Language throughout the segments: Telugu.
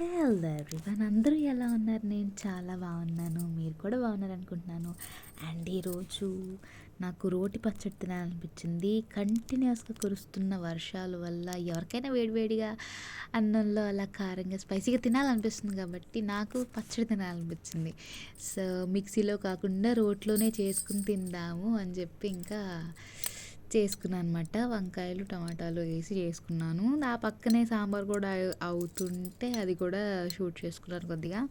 హలో ఎవ్రీవన్ అందరూ ఎలా ఉన్నారు? నేను చాలా బాగున్నాను. మీరు కూడా బాగున్నారు అనుకుంటున్నాను అండ్ ఈరోజు నాకు రోటి పచ్చడి తినాలనిపించింది. కంటిన్యూస్గా కురుస్తున్న వర్షాల వల్ల ఎవరికైనా వేడివేడిగా అన్నంలో అలా కారంగా స్పైసీగా తినాలనిపిస్తుంది కాబట్టి నాకు పచ్చడి తినాలనిపించింది. సో మిక్సీలో కాకుండా రోట్లోనే చేసుకుని తిందాము అని చెప్పి ఇంకా చేసుకున్నాను అనమాట వంకాయలు టమాటాలు వేసి చేసుకున్నాను. ఆ పక్కనే సాంబార్ కూడా అవుతుంటే అది కూడా షూట్ చేసుకున్నాను కొద్దిగా.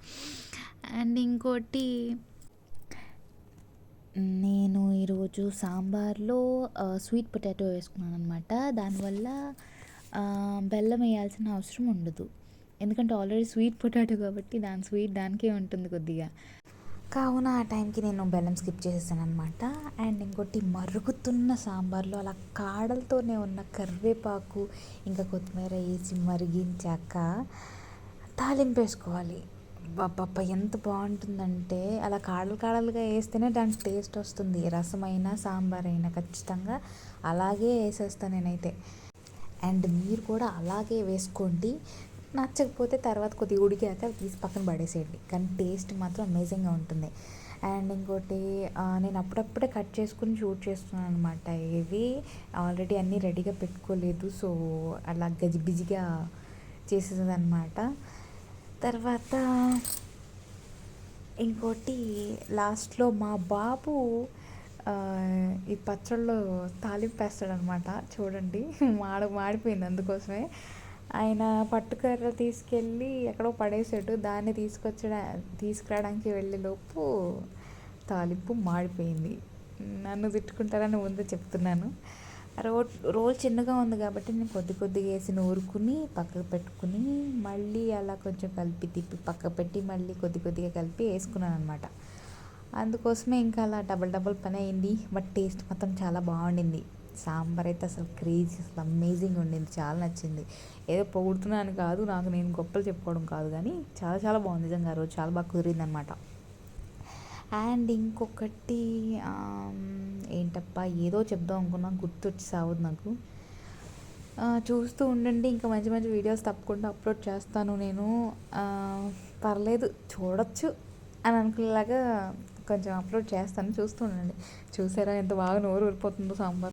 అండ్ ఇంకోటి నేను ఈరోజు సాంబార్లో స్వీట్ పొటాటో వేసుకున్నాను అనమాట దానివల్ల బెల్లం వేయాల్సిన అవసరం ఉండదు. ఎందుకంటే ఆల్రెడీ స్వీట్ పొటాటో కాబట్టి దాని స్వీట్ దానికే ఉంటుంది కొద్దిగా. కావున ఆ టైంకి నేను బెల్లం స్కిప్ చేసేసాను అనమాట అండ్ ఇంకోటి మరుగుతున్న సాంబార్లో అలా కాడలతోనే ఉన్న కరివేపాకు ఇంకా కొత్తిమీర వేసి మరిగించాక తాలింపు వేసుకోవాలి. బాబ్బా ఎంత బాగుంటుందంటే అలా కాడలు కాడలుగా వేస్తేనే దానికి టేస్ట్ వస్తుంది. రసమైనా సాంబార్ అయినా ఖచ్చితంగా అలాగే వేసేస్తాను నేనైతే. అండ్ మీరు కూడా అలాగే వేసుకోండి. నచ్చకపోతే తర్వాత కొద్దిగా ఉడికాక తీసి పక్కన పడేసేయండి. కానీ టేస్ట్ మాత్రం అమేజింగ్గా ఉంటుంది. అండ్ ఇంకోటి నేను అప్పుడప్పుడే కట్ చేసుకుని షూట్ చేస్తున్నాను అనమాట ఇవి ఆల్రెడీ అన్నీ రెడీగా పెట్టుకోలేదు. సో అలా గజిబిజిగా చేసేది అనమాట తర్వాత ఇంకోటి లాస్ట్లో మా బాబు ఈ పచ్చళ్ళు తాలింపు వేస్తాడనమాట చూడండి మాడ మాడిపోయింది అందుకోసమే. ఆయన పట్టుకర్ర తీసుకెళ్ళి ఎక్కడో పడేసాడు దాన్ని తీసుకొచ్చడా తీసుకురావడానికి వెళ్ళేలోపు తాలింపు మాడిపోయింది. నన్ను తిట్టుకుంటారని ముందు చెప్తున్నాను. రోడ్ రోల్ చిన్నగా ఉంది కాబట్టి నేను కొద్ది కొద్దిగా వేసి నూరుకుని పక్కకు పెట్టుకుని మళ్ళీ అలా కొంచెం కలిపి తిప్పి పక్క పెట్టి మళ్ళీ కొద్ది కొద్దిగా కలిపి వేసుకున్నాను అనమాట అందుకోసమే ఇంకా అలా డబల్ డబల్ పని అయింది. బట్ టేస్ట్ మాత్రం చాలా బాగుండింది. సాంబార్ అయితే అసలు క్రేజీ అసలు అమేజింగ్ ఉండింది. చాలా నచ్చింది. ఏదో పొగుడుతున్నాను కాదు నాకు నేను గొప్పలు చెప్పుకోవడం కాదు కానీ చాలా చాలా బాగుంది. నిజంగా రోజు చాలా బాగా కుదిరింది అనమాట అండ్ ఇంకొకటి ఏంటప్ప ఏదో చెప్దాం అనుకున్నా. గుర్తొచ్చి సావదు నాకు. చూస్తూ ఉండండి. ఇంకా మంచి మంచి వీడియోస్ తప్పకుండా అప్లోడ్ చేస్తాను నేను. పర్లేదు చూడొచ్చు అని అనుకునేలాగా కొంచెం అప్లోడ్ చేస్తాను. చూస్తూ ఉండండి. చూసారా ఎంత బాగా నోరు ఊరిపోతుందో సాంబార్.